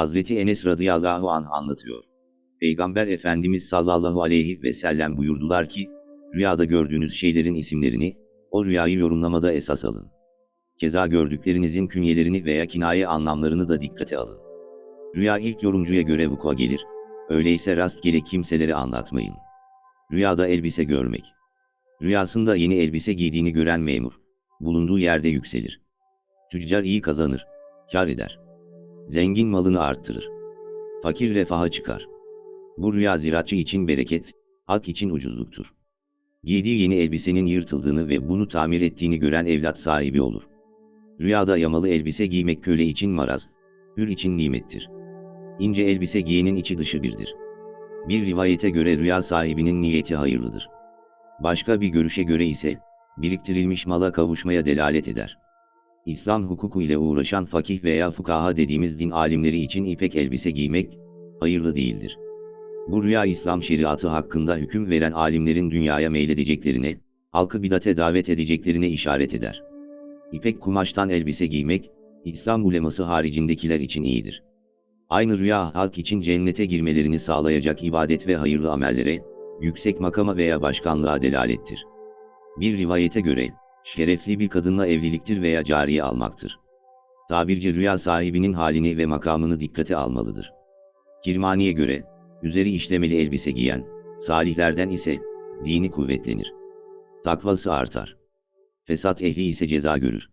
Hazreti Enes radıyallahu anh anlatıyor. Peygamber Efendimiz sallallahu aleyhi ve sellem buyurdular ki, rüyada gördüğünüz şeylerin isimlerini, o rüyayı yorumlamada esas alın. Keza gördüklerinizin künyelerini veya kinaye anlamlarını da dikkate alın. Rüya ilk yorumcuya göre vuku'a gelir, öyleyse rastgele kimselere anlatmayın. Rüyada elbise görmek. Rüyasında yeni elbise giydiğini gören memur, bulunduğu yerde yükselir. Tüccar iyi kazanır, kar eder. Zengin malını arttırır. Fakir refaha çıkar. Bu rüya ziraatçı için bereket, halk için ucuzluktur. Giydiği yeni elbisenin yırtıldığını ve bunu tamir ettiğini gören evlat sahibi olur. Rüyada yamalı elbise giymek köle için maraz, hür için nimettir. İnce elbise giyenin içi dışı birdir. Bir rivayete göre rüya sahibinin niyeti hayırlıdır. Başka bir görüşe göre ise, biriktirilmiş mala kavuşmaya delalet eder. İslam hukuku ile uğraşan fakih veya fukaha dediğimiz din alimleri için ipek elbise giymek, hayırlı değildir. Bu rüya İslam şeriatı hakkında hüküm veren alimlerin dünyaya meyledeceklerine, halkı bidate davet edeceklerine işaret eder. İpek kumaştan elbise giymek, İslam uleması haricindekiler için iyidir. Aynı rüya halk için cennete girmelerini sağlayacak ibadet ve hayırlı amellere, yüksek makama veya başkanlığa delalettir. Bir rivayete göre, şerefli bir kadınla evliliktir veya cariye almaktır. Tabirci rüya sahibinin halini ve makamını dikkate almalıdır. Kirmani'ye göre, üzeri işlemeli elbise giyen, salihlerden ise, dini kuvvetlenir. Takvası artar. Fesat ehli ise ceza görür.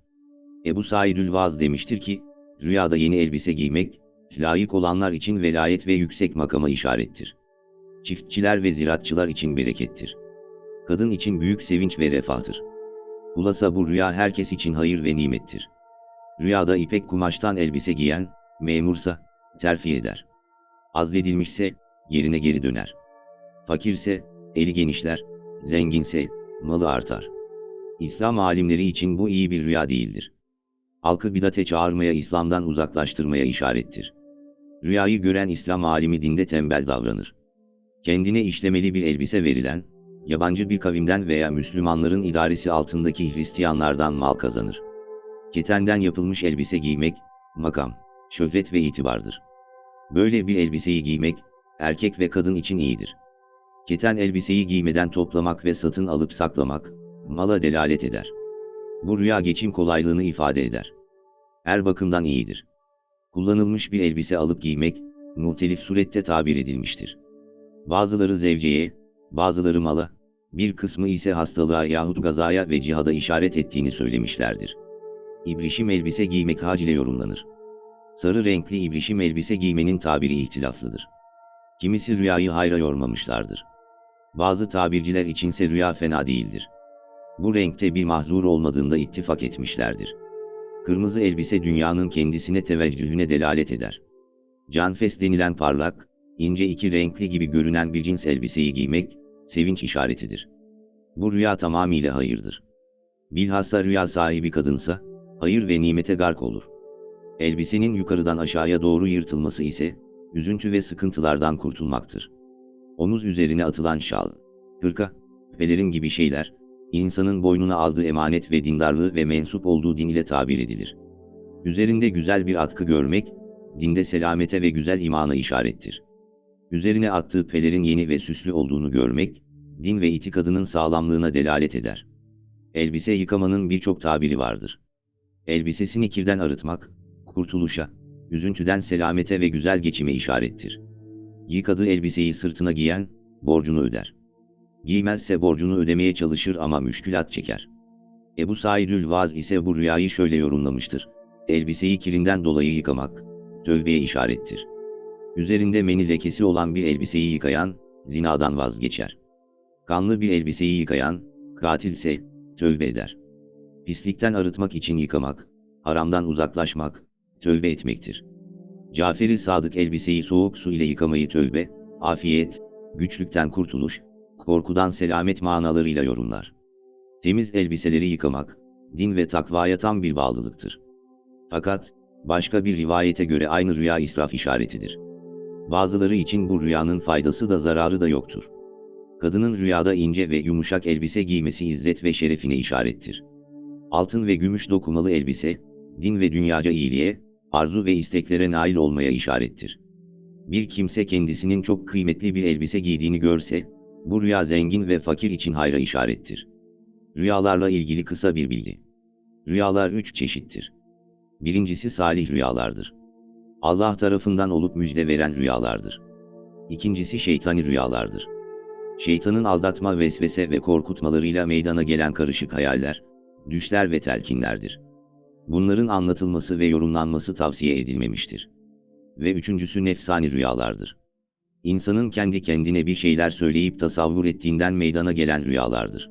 Ebu Saidül Vaz demiştir ki, rüyada yeni elbise giymek, layık olanlar için velayet ve yüksek makama işarettir. Çiftçiler ve ziraatçılar için berekettir. Kadın için büyük sevinç ve refahtır. Hulasa bu rüya herkes için hayır ve nimettir. Rüyada ipek kumaştan elbise giyen, memursa, terfi eder. Azledilmişse, yerine geri döner. Fakirse, eli genişler, zenginse, malı artar. İslam alimleri için bu iyi bir rüya değildir. Halkı bidate çağırmaya İslam'dan uzaklaştırmaya işarettir. Rüyayı gören İslam alimi dinde tembel davranır. Kendine işlemeli bir elbise verilen, yabancı bir kavimden veya Müslümanların idaresi altındaki Hristiyanlardan mal kazanır. Ketenden yapılmış elbise giymek, makam, şöhret ve itibardır. Böyle bir elbiseyi giymek, erkek ve kadın için iyidir. Keten elbiseyi giymeden toplamak ve satın alıp saklamak, mala delalet eder. Bu rüya geçim kolaylığını ifade eder. Her bakımdan iyidir. Kullanılmış bir elbise alıp giymek, muhtelif surette tabir edilmiştir. Bazıları zevceye, bazıları mala, bir kısmı ise hastalığa yahut gazaya ve cihada işaret ettiğini söylemişlerdir. İbrişim elbise giymek hac ile yorumlanır. Sarı renkli ibrişim elbise giymenin tabiri ihtilaflıdır. Kimisi rüyayı hayra yormamışlardır. Bazı tabirciler içinse rüya fena değildir. Bu renkte bir mahzur olmadığında ittifak etmişlerdir. Kırmızı elbise dünyanın kendisine teveccühüne delalet eder. Canfes denilen parlak, ince iki renkli gibi görünen bir cins elbiseyi giymek, sevinç işaretidir. Bu rüya tamamıyla hayırdır. Bilhassa rüya sahibi kadınsa, hayır ve nimete gark olur. Elbisenin yukarıdan aşağıya doğru yırtılması ise, üzüntü ve sıkıntılardan kurtulmaktır. Omuz üzerine atılan şal, hırka, pelerin gibi şeyler, insanın boynuna aldığı emanet ve dindarlığı ve mensup olduğu din ile tabir edilir. Üzerinde güzel bir atkı görmek, dinde selamete ve güzel imana işarettir. Üzerine attığı pelerin yeni ve süslü olduğunu görmek, din ve itikadının sağlamlığına delalet eder. Elbise yıkamanın birçok tabiri vardır. Elbisesini kirden arıtmak, kurtuluşa, üzüntüden selamete ve güzel geçime işarettir. Yıkadığı elbiseyi sırtına giyen, borcunu öder. Giymezse borcunu ödemeye çalışır ama müşkülat çeker. Ebu Saidül Vaz ise bu rüyayı şöyle yorumlamıştır. Elbiseyi kirinden dolayı yıkamak, tövbeye işarettir. Üzerinde meni lekesi olan bir elbiseyi yıkayan, zinadan vazgeçer. Kanlı bir elbiseyi yıkayan, katilse, tövbe eder. Pislikten arıtmak için yıkamak, haramdan uzaklaşmak, tövbe etmektir. Caferi Sadık elbiseyi soğuk su ile yıkamayı tövbe, afiyet, güçlükten kurtuluş, korkudan selamet manalarıyla yorumlar. Temiz elbiseleri yıkamak, din ve takvaya tam bir bağlılıktır. Fakat, başka bir rivayete göre aynı rüya israf işaretidir. Bazıları için bu rüyanın faydası da zararı da yoktur. Kadının rüyada ince ve yumuşak elbise giymesi izzet ve şerefine işarettir. Altın ve gümüş dokumalı elbise, din ve dünyaca iyiliğe, arzu ve isteklere nail olmaya işarettir. Bir kimse kendisinin çok kıymetli bir elbise giydiğini görse, bu rüya zengin ve fakir için hayra işarettir. Rüyalarla ilgili kısa bir bilgi. Rüyalar üç çeşittir. Birincisi salih rüyalardır. Allah tarafından olup müjde veren rüyalardır. İkincisi şeytani rüyalardır. Şeytanın aldatma, vesvese ve korkutmalarıyla meydana gelen karışık hayaller, düşler ve telkinlerdir. Bunların anlatılması ve yorumlanması tavsiye edilmemiştir. Ve üçüncüsü nefsani rüyalardır. İnsanın kendi kendine bir şeyler söyleyip tasavvur ettiğinden meydana gelen rüyalardır.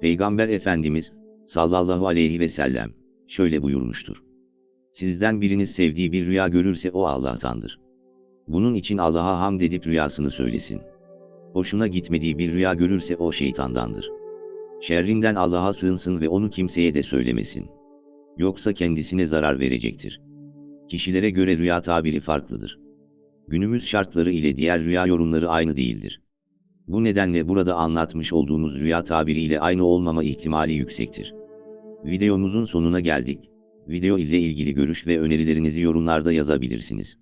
Peygamber Efendimiz, sallallahu aleyhi ve sellem, şöyle buyurmuştur. Sizden biriniz sevdiği bir rüya görürse o Allah'tandır. Bunun için Allah'a hamd edip rüyasını söylesin. Hoşuna gitmediği bir rüya görürse o şeytandandır. Şerrinden Allah'a sığınsın ve onu kimseye de söylemesin. Yoksa kendisine zarar verecektir. Kişilere göre rüya tabiri farklıdır. Günümüz şartları ile diğer rüya yorumları aynı değildir. Bu nedenle burada anlatmış olduğumuz rüya tabiri ile aynı olmama ihtimali yüksektir. Videomuzun sonuna geldik. Video ile ilgili görüş ve önerilerinizi yorumlarda yazabilirsiniz.